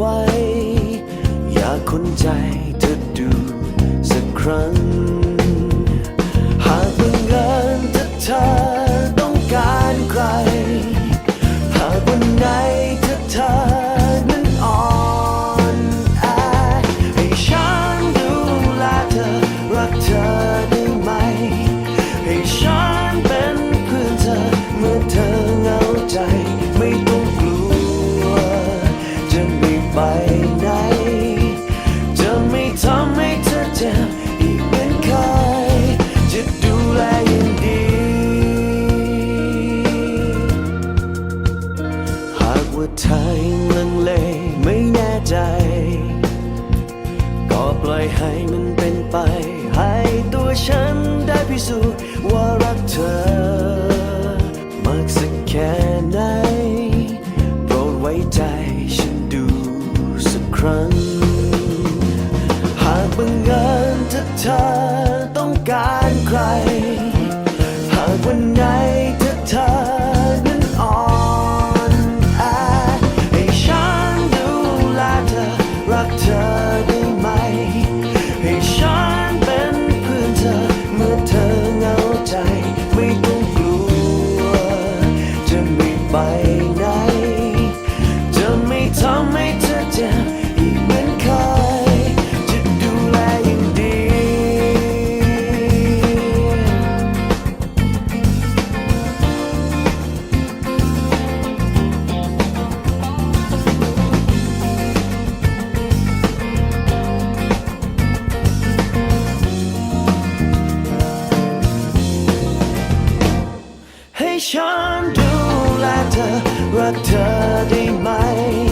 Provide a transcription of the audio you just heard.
ไว้ อยากคนใจเธอดูสักครั้ง ว่าเธอยังลังเลไม่แน่ใจ ก็ปล่อยให้มันเป็นไป ให้ตัวฉันได้พิสูจน์ว่ารักเธอ Sean Doolatter, Rutter, they might.